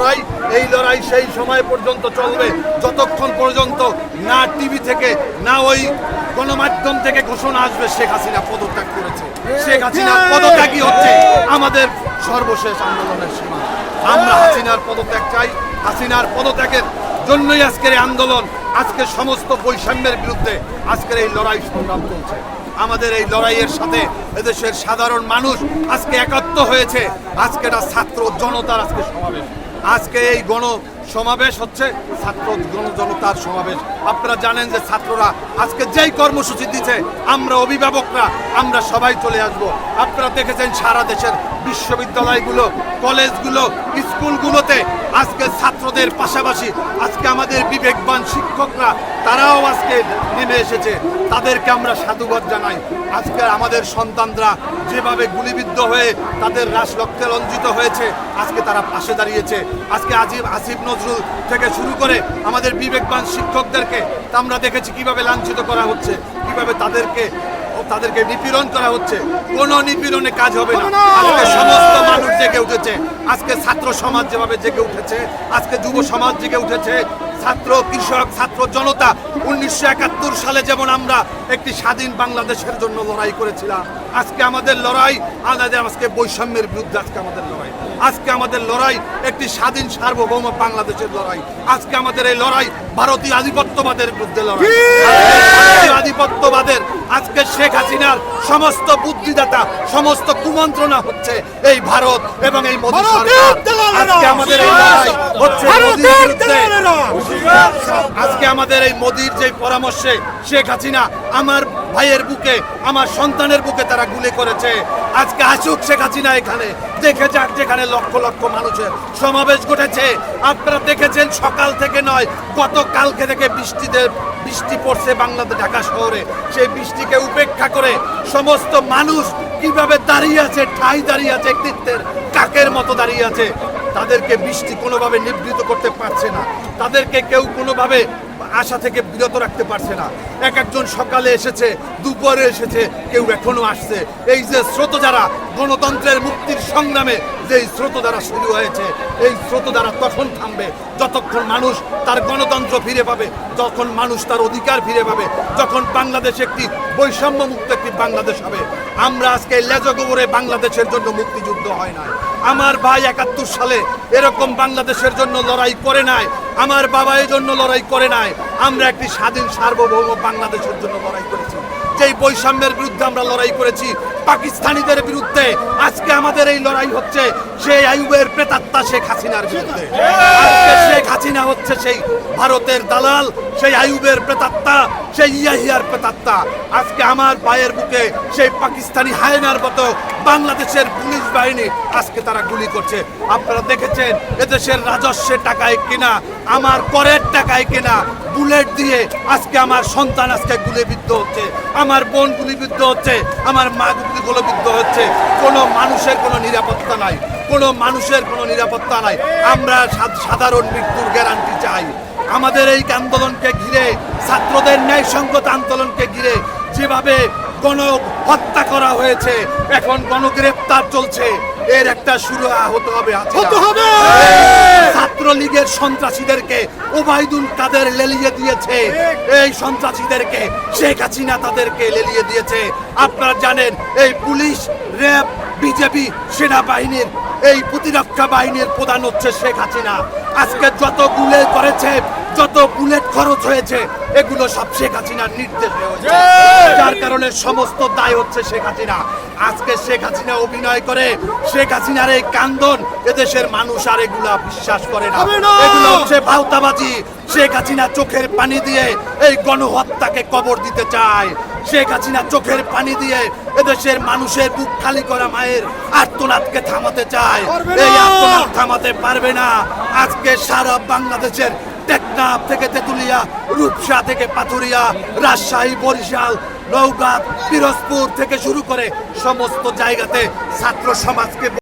লড়াই, এই লড়াই সেই সময় পর্যন্ত চলবে। যতক্ষণ পর্যন্ত না টিভি থেকে, না ওই গণমাধ্যম থেকে ঘোষণা আসবে, শেখ হাসিনা পদত্যাগ করেছে। শেখ হাসিনা পদত্যাগই হচ্ছে আমাদের সর্বশেষ আন্দোলনের সীমা। আমরা হাসিনার পদত্যাগ চাই। হাসিনার পদত্যাগের জন্যই আজকের এই আন্দোলন আজকে সমস্ত বৈষম্যের বিরুদ্ধে আজকের এই লড়াই সংগ্রাম চলছে। আমাদের এই লড়াইয়ের সাথে এদেশের সাধারণ মানুষ আজকে একাত্ম হয়েছে। আজকে ছাত্র জনতার আজকে সমাবেশ। আজকে এই গণ সমাবেশ হচ্ছে, ছাত্র গণজনতার সমাবেশ। আপনারা জানেন যে ছাত্ররা আজকে যেই কর্মসূচি দিচ্ছে, আমরা অভিভাবকরা, আমরা সবাই চলে আসব। আপনারা দেখেছেন সারা দেশের বিশ্ববিদ্যালয়গুলো, কলেজগুলো, স্কুলগুলোতে আজকে ছাত্রদের পাশাপাশি আজকে আমাদের বিবেকবান শিক্ষকরা, তারাও আজকে নেমে এসেছে। তাদেরকে আমরা সাধুবাদ জানাই। আজকে আমাদের সন্তানরা যেভাবে গুলিবিদ্ধ হয়ে তাদের রাস রক্তে রঞ্জিত হয়েছে, আজকে তারা পাশে দাঁড়িয়েছে। আজকে আজিব, আসিফ নজরুল থেকে শুরু করে আমাদের বিবেকবান শিক্ষকদেরকে আমরা দেখেছি কীভাবে লাঞ্ছিত করা হচ্ছে, কীভাবে তাদেরকে তাদেরকে নিপীড়ন করা হচ্ছে। কোন নিপীড়নে কাজ হবে না। আজকে সমস্ত মানুষ জেগে উঠেছে। আজকে ছাত্র সমাজ যেভাবে জেগে উঠেছে আজকে যুব সমাজ জেগে উঠেছে। ছাত্র কৃষক ছাত্র জনতা উনিশশো একাত্তর সালে যেমন আমরা একটি স্বাধীন বাংলাদেশের জন্য লড়াই করেছিলাম আজকে আমাদের লড়াই আমাদের আজকে বৈষম্যের বিরুদ্ধে আজকে আমাদের লড়াই। আজকে আমাদের লড়াই একটি স্বাধীন সার্বভৌম বাংলাদেশের লড়াই। আজকে আমাদের এই লড়াই ভারতীয় আধিপত্যবাদের বিরুদ্ধে লড়াই। আধিপত্যবাদের আজকে শেখ হাসিনার সমস্ত বুদ্ধিদাতা সমস্ত কুমন্ত্রণা হচ্ছে এই ভারত এবং এই মোদী সরকার। আজকে আমাদের এই লড়াই হচ্ছে আজকে আমাদের এই মোদির যে পরামর্শে শেখ হাসিনা আমার ভাইয়ের বুকে, আমার সন্তানের বুকে তারা গুলি করেছে। আজকে আসুক শেখ হাসিনা এখানে। দেখে যাক যেখানে লক্ষ লক্ষ মানুষের সমাবেশ ঘটেছে। আপনারা দেখেছেন সকাল থেকে নয় গত কালকে থেকে বৃষ্টিতে বৃষ্টি পড়ছে বাংলাদেশ ঢাকা শহরে। সেই বৃষ্টিকে উপেক্ষা করে সমস্ত মানুষ কীভাবে দাঁড়িয়ে আছে, ঠাই দাঁড়িয়ে আছে কৃত্যের কাকের মতো দাঁড়িয়ে আছে, তাদেরকে বৃষ্টি কোনোভাবে নিবৃত করতে পারছে না। তাদেরকে কেউ কোনোভাবে আশা থেকে বিরত রাখতে পারছে না। এক একজন সকালে এসেছে, দুপুরে এসেছে, কেউ এখনও আসছে। এই যে স্রোত যারা গণতন্ত্রের মুক্তির সংগ্রামে যে স্রোত দ্বারা শুরু হয়েছে, এই স্রোত দ্বারা তখন থামবে। যতক্ষণ মানুষ তার গণতন্ত্র ফিরে পাবে যখন মানুষ তার অধিকার ফিরে পাবে, যখন বাংলাদেশ একটি বৈষম্য মুক্ত একটি বাংলাদেশ হবে। আমরা আজকে লেজগোবরে বাংলাদেশের জন্য মুক্তিযুদ্ধ হয় না আমার ভাই একাত্তর সালে এরকম বাংলাদেশের জন্য লড়াই করে নাই, আমার বাবা এই জন্য লড়াই করে নাই, আমরা একটি স্বাধীন সার্বভৌম বাংলাদেশের জন্য লড়াই করেছি যেই বৈষম্যের বিরুদ্ধে আমরা লড়াই করেছি, পাকিস্তানিদের বিরুদ্ধে আজকে আমাদের এই লড়াই হচ্ছে সেই আয়ুবের প্রেতাত্মা শেখ হাসিনার বিরুদ্ধে। শেখ হাসিনা হচ্ছে সেই ভারতের দালাল, সেই আয়ুবের প্রেতাত্মা, সেই ইয়াহিয়ার প্রেতাত্মা। আজকে আমার পায়ের বুকে সেই পাকিস্তানি হায়নার মতো বাংলাদেশের পুলিশ বাহিনী আজকে তারা গুলি করছে। আপনারা দেখেছেন, এদেশের রাজস্বের টাকায় কিনা আমার করের টাকায় কেনা বুলেট দিয়ে আজকে আমার সন্তান আজকে গুলিবিদ্ধ হচ্ছে। আমার বোন গুলিবিদ্ধ হচ্ছে, আমার মা গুলিবিদ্ধ হচ্ছে। কোনো মানুষের কোনো নিরাপত্তা নাই, কোনো মানুষের কোনো নিরাপত্তা নাই। আমরা সাধারণ মৃত্যুর গ্যারান্টি চাই। আমাদের এই আন্দোলনকে ঘিরে, ছাত্রদের ন্যায়সঙ্গত আন্দোলনকে ঘিরে যেভাবে গণ হত্যা করা হয়েছে, এখন গণগ্রেপ্তার চলছে। এর একটা শুরু হতে হবে হতে হবে। ছাত্রলীগের সন্ত্রাসীদেরকে ওবায়দুল কাদের লেলিয়ে দিয়েছে। এই সন্ত্রাসীদেরকে শেখ হাসিনা তাদেরকে লেলিয়ে দিয়েছে। আপনারা জানেন এই পুলিশ র্যাব বিজেপি সেনাবাহিনীর এই প্রতিরক্ষা বাহিনীর প্রধান হচ্ছে শেখ হাসিনা। আজকে যত গুলে করেছে যত বুলেট খরচ হয়েছে এগুলো সব শেখ হাসিনার নির্দেশে হয়েছে। যার সমস্ত দায় হচ্ছে শেখ হাসিনা। আজকে শেখ হাসিনা অভিনয় করে শেখ হাসিনার এই কান্দন এদেশের মানুষ আর এগুলা বিশ্বাস করে না। এগুলো হচ্ছে ভাওতাবাজি। শেখ হাসিনা চোখের পানি দিয়ে এই গণহত্যাকে কবর দিতে চায়। শেখ হাসিনা চোখের পানি দিয়ে এদেশের মানুষের বুক খালি করা মায়ের আর্তনাদকে থামাতে চায়। এই আর্তনাদ থামাতে পারবে না। আজকে সারা বাংলাদেশের টেকনাফ থেকে তেঁতুলিয়া, রূপসা থেকে পাথুরিয়া, রাজশাহী, বরিশাল নৌগাঁ পিরোজপুর থেকে শুরু করে সমস্ত জায়গাতে ছাত্র সমাজকে